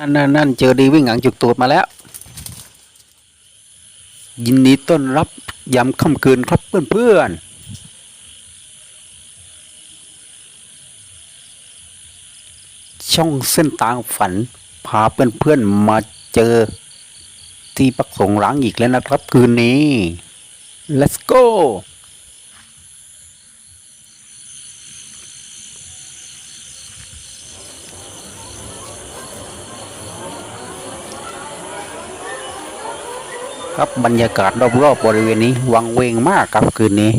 อันนั้นนั่นเจอดีวิ่งหลังจุกตูดมาแล้ว ยินดีต้อนรับยามค่ำคืนครับเพื่อนๆช่องเส้นทางฝัน พาเพื่อนๆมาเจอ ที่ปักสงร้างอีกแล้วนะครับ คืนนี้ let's go ครับบรรยากาศรอบๆบริเวณนี้ วังเวงมากครับคืนนี้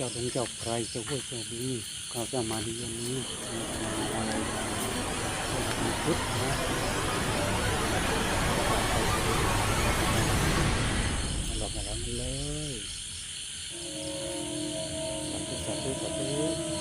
เจ้าของเจ้าเป็นเจ้าใครเจ้าผู้เจ้าดีเขาจะมาดีอย่างนี้อะไรพุทธนะหลอกมาแล้วมันเลยสาธุสาธุสาธุ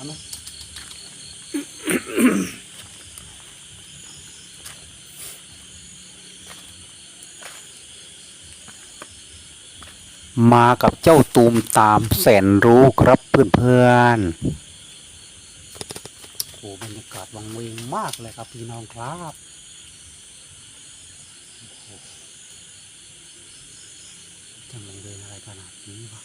เอาไหม มากับเจ้าตูมตามแสนรู้ครับเพื่อนๆโอ้บรรยากาศวังเวงมากเลยครับพี่น้องครับโอ้โหจะวังเวงอะไรขนาดนี้วะ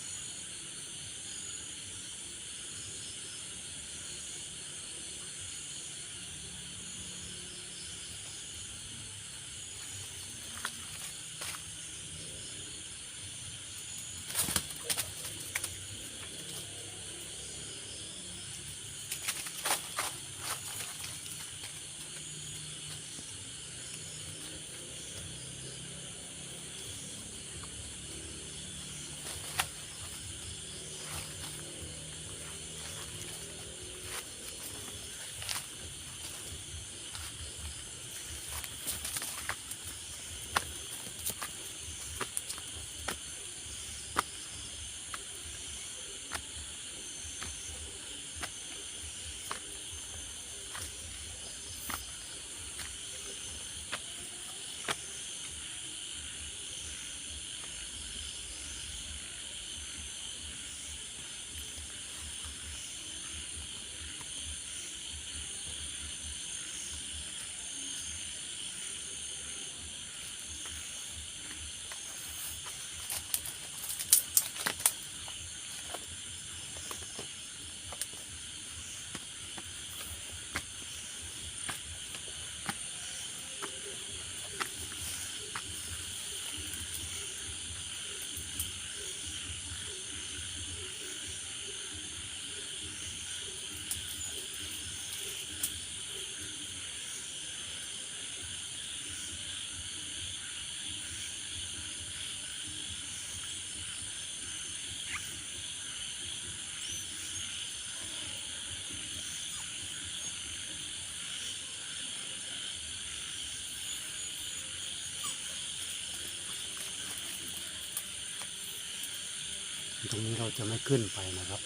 ตรงนี้เราจะไม่ขึ้นไปนะครับ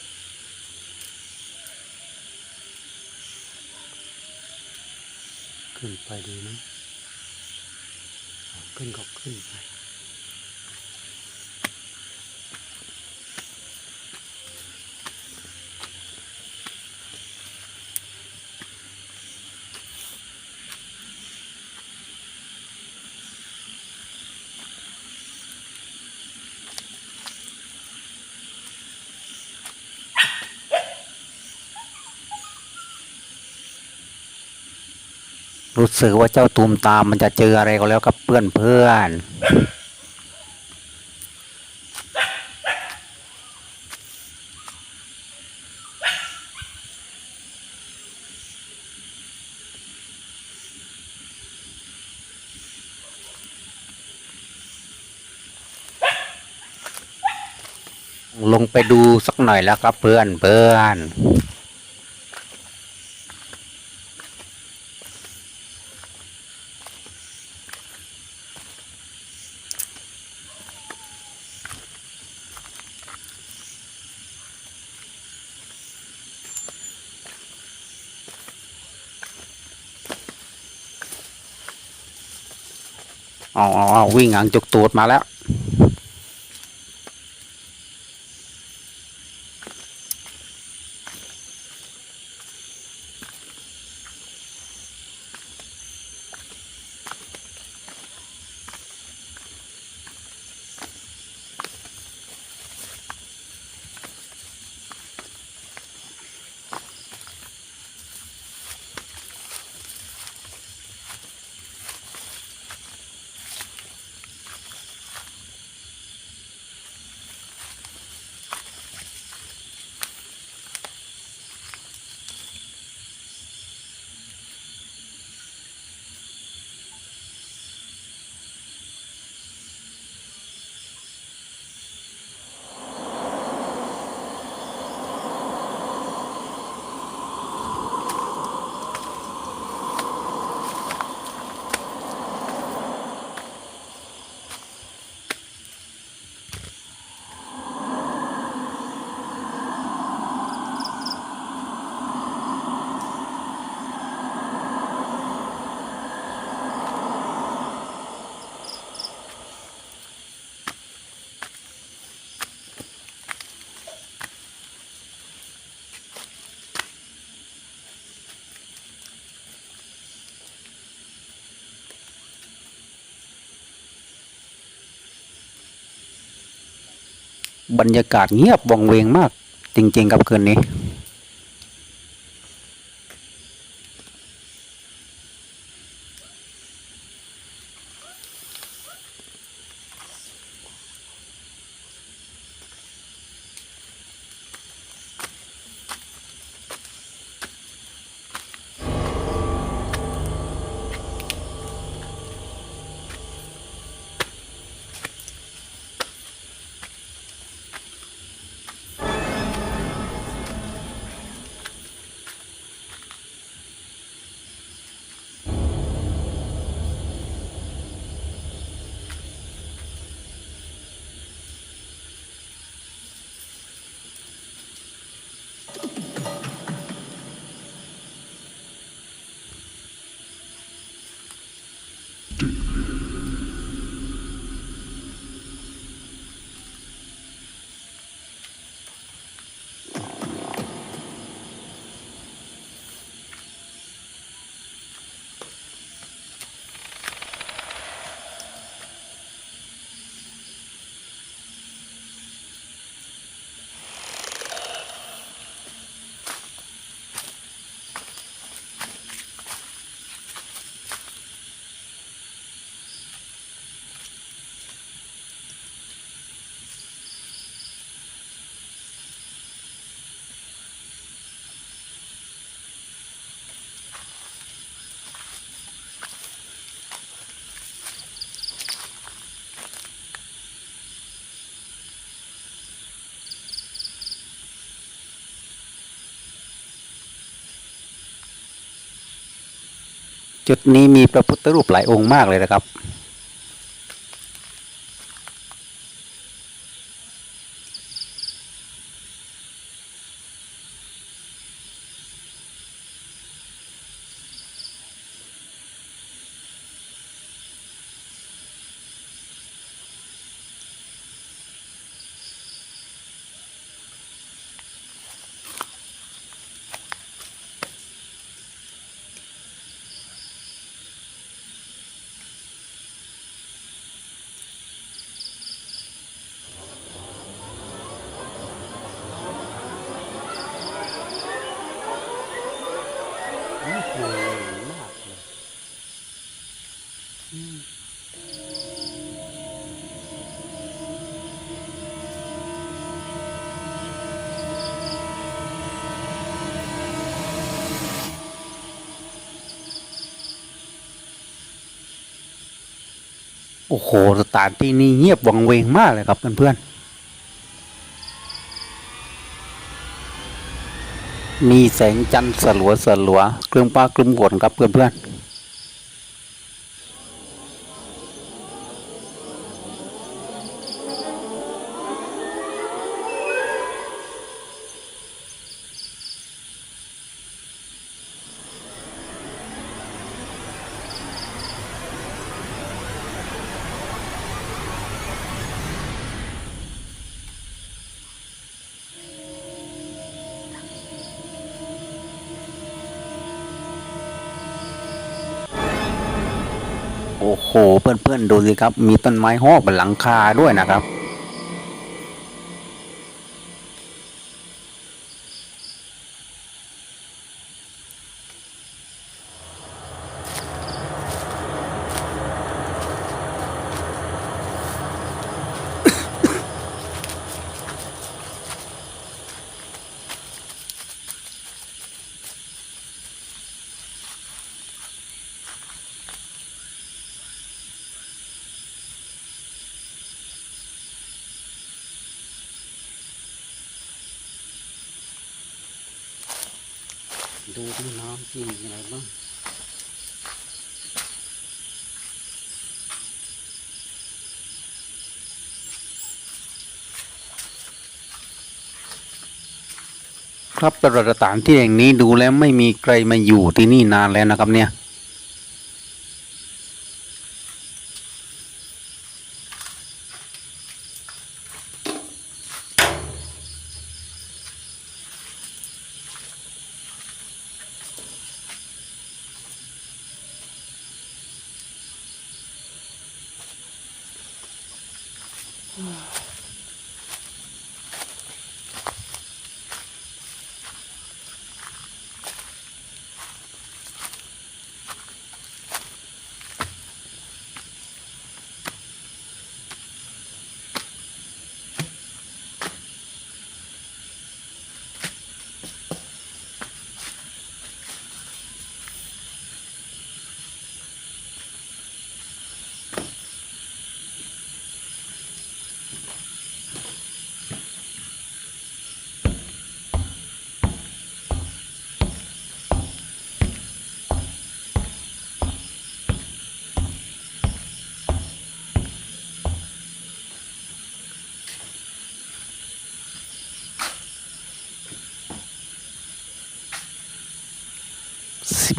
ขึ้นไปดีนะขึ้นก็ขึ้นไป รู้สึกว่าเจ้าตูมตามมันจะเจออะไรก็แล้วกับเพื่อนเพื่อนลงไปดูสักหน่อยแล้วครับเพื่อนเพื่อน อ๋อาเอวิ่งหางจุกตูดมาแล้ว บรรยากาศเงียบวงเวงมาก จริง ๆ ครับคืนนี้ จุดนี้มีพระพุทธรูปหลายองค์มากเลยนะครับ นี่คือมากเลยโอ้โหสถานที่นี้เงียบวังเวงมากเลยครับเพื่อนๆ มีแสงจันทร์สลัวสลัวกลุ่มป้ากลุ่มกวนครับเพื่อนเพื่อน โอ้โห เพื่อนๆดูสิครับ มีต้นไม้หอกบนหลังคาด้วยนะครับ ดูที่น้ำที่มีอะไรบ้างครับตลอดสถานที่แห่งนี้ดูแล้วไม่มีใครมาอยู่ที่นี่นานแล้วนะครับเนี่ย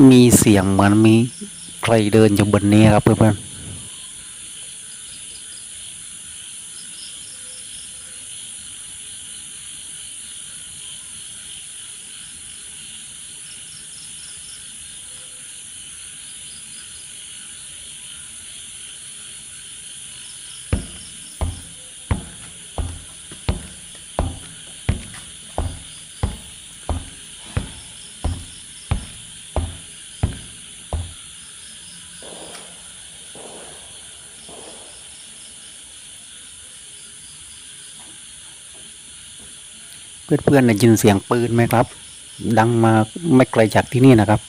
มีเสียงเหมือนมีใครเดินอยู่บนนี้ครับเพื่อนๆ เพื่อนๆได้ยินเสียงปืนไหมครับ ดังมาไม่ไกลจากที่นี่นะครับ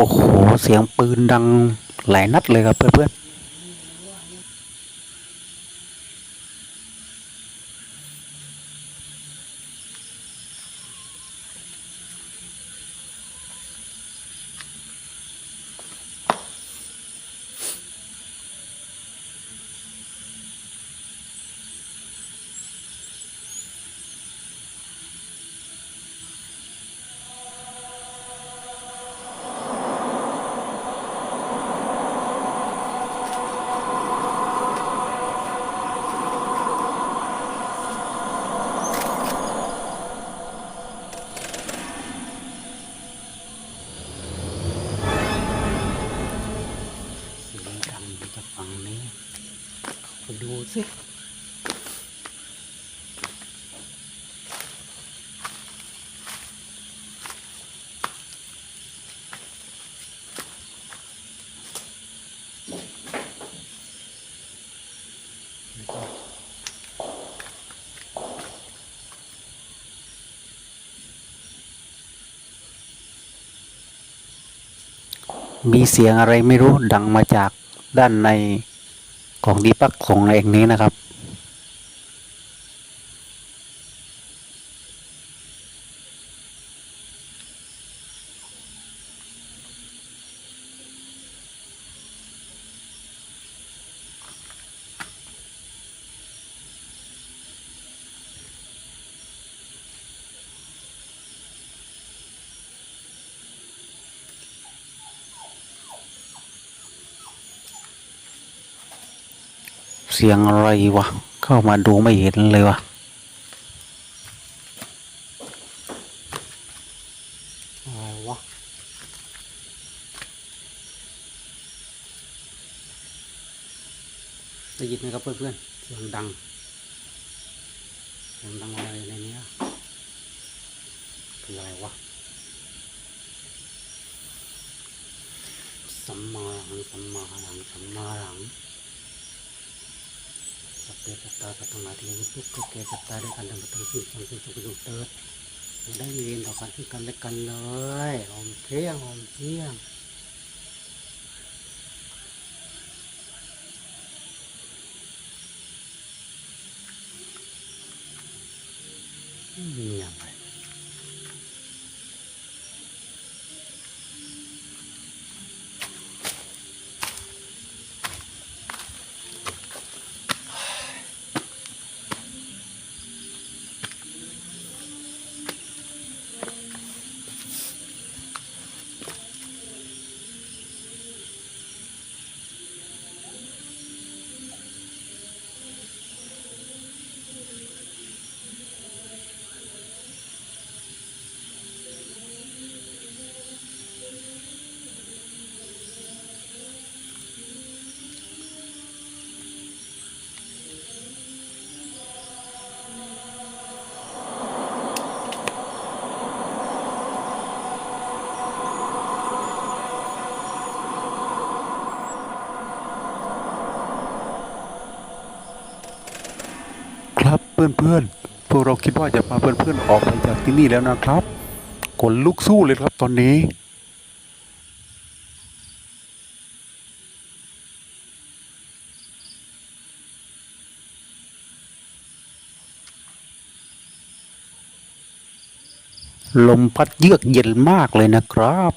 โอ้โห เสียงปืนดังหลายนัดเลยครับเพื่อน มีเสียงอะไรไม่รู้ดังมาจากด้านในของดีปักของเองนี้นะครับ เสียงอะไรวะ เข้ามาดูไม่เห็นเลยวะอะไรวะ ได้ยินไหมครับเพื่อนๆ เสียงดัง เสียงดังอะไรในนี้คืออะไรวะสัมมาหลังสัมมาหลังสัมมาหลัง สัพเพสัตตาสัตว์ทั้งหลาที่มีทุกข์ก็แก่เจ็บตายด้วยกันดังหมดทั้งสิ้นทั้งสิ้นทุกประโยชน์เติดอย่ได้มีเวรต่อกันซึ่งกันและกันเลยหอมเที่ยงหอมเที่ยงไม่มีอะไร เพื่อนๆพวกเราคิดว่าจะพาเพื่อนๆออกไปจากที่นี่แล้วนะครับขนลุกสู้เลยครับตอนนี้ลมพัดเยือกเย็นมากเลยนะครับ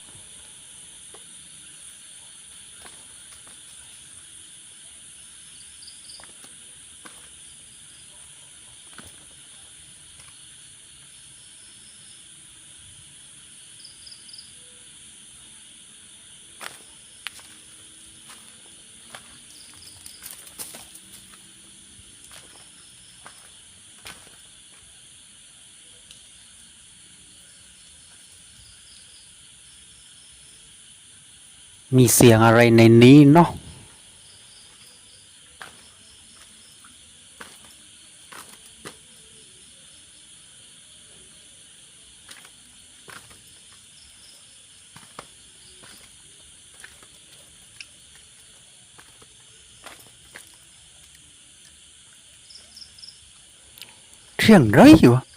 มีเสียงอะไรในนี้เนาะเสียงไรวะ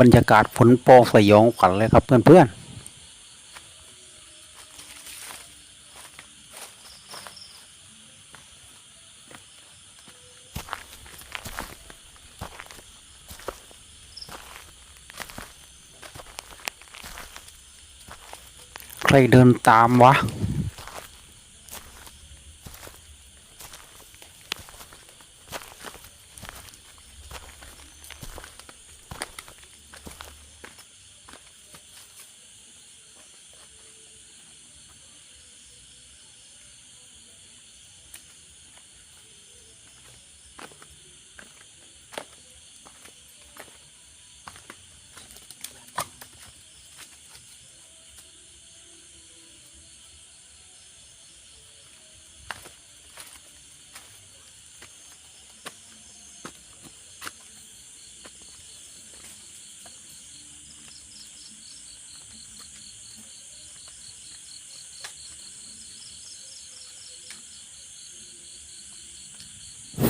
บรรยากาศฝนโปรองสยองขวัญเลยครับเพื่อนๆใครเดินตามวะ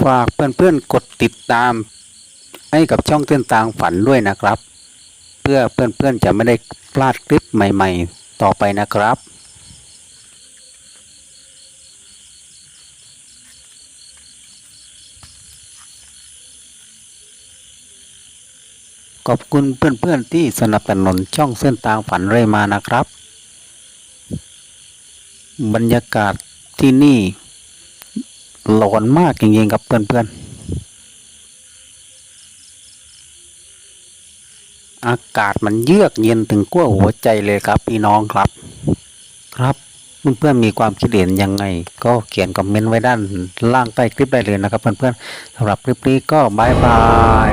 ฝากเพื่อนๆกดติดตาม ให้กับช่องเต้นตางฝันด้วยนะครับ เพื่อเพื่อนๆจะไม่ได้พลาดคลิปใหม่ ๆ ต่อไปนะครับขอบคุณเพื่อนๆที่สนับสนุนช่องเส้นทางฝันเรื่อยมานะครับ บรรยากาศที่นี่ หลอนมากจริงๆครับเพื่อนๆ อากาศมันเยือกเย็นถึงกั้วหัวใจเลยครับพี่น้องครับ ครับเพื่อนๆมีความคิดเห็นยังไง ก็เขียนคอมเมนต์ไว้ด้านล่างใต้คลิปได้เลยนะครับ เพื่อนๆสำหรับคลิปนี้ก็บายบาย